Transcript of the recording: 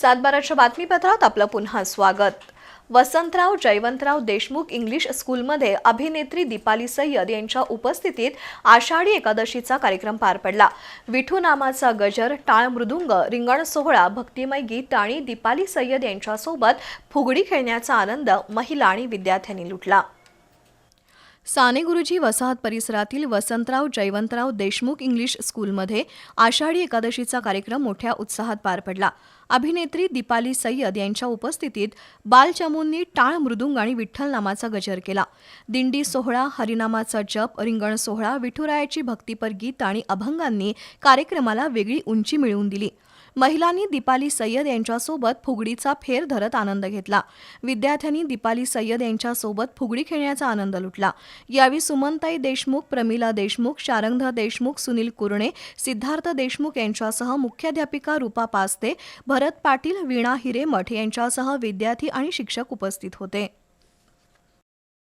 सातबाराच्या बातमीपत्रात आपलं पुन्हा स्वागत. वसंतराव जयवंतराव देशमुख इंग्लिश स्कूलमध्ये अभिनेत्री दीपाली सय्यद यांच्या उपस्थितीत आषाढी एकादशीचा कार्यक्रम पार पडला. विठू नामाचा गजर टाळ मृदुंग रिंगण सोहळा भक्तिमय गीत आणि दीपाली सय्यद यांच्यासोबत फुगडी खेळण्याचा आनंद महिला आणि विद्यार्थ्यांनी लुटला. साने गुरुजी वसाहत परिसरातील वसंतराव जयवंतराव देशमुख इंग्लिश स्कूलमध्ये आषाढी एकादशीचा कार्यक्रम मोठ्या उत्साहात पार पडला. अभिनेत्री दीपाली सय्यद यांच्या उपस्थितीत बालचमूंनी टाळ मृदुंग आणि विठ्ठल नामाचा गजर केला. दिंडी सोहळा हरिनामाचा जप रिंगण सोहळा विठुरायाची भक्तीपर गीत आणि अभंगांनी कार्यक्रमाला वेगळी उंची मिळवून दिली. महिलांनी दीपाली सय्यद यांच्यासोबत फुगडीचा फेर धरत आनंद घेतला. विद्यार्थ्यांनी दीपाली सय्यद यांच्यासोबत फुगडी खेळण्याचा आनंद लुटला. यावेळी सुमनताई देशमुख प्रमिला देशमुख शारंगधा देशमुख सुनील कुरणे सिद्धार्थ देशमुख यांच्यासह मुख्याध्यापिका रूपा पास्ते भरत पाटील वीणा हिरेमठ यांच्यासह विद्यार्थी आणि शिक्षक उपस्थित होते.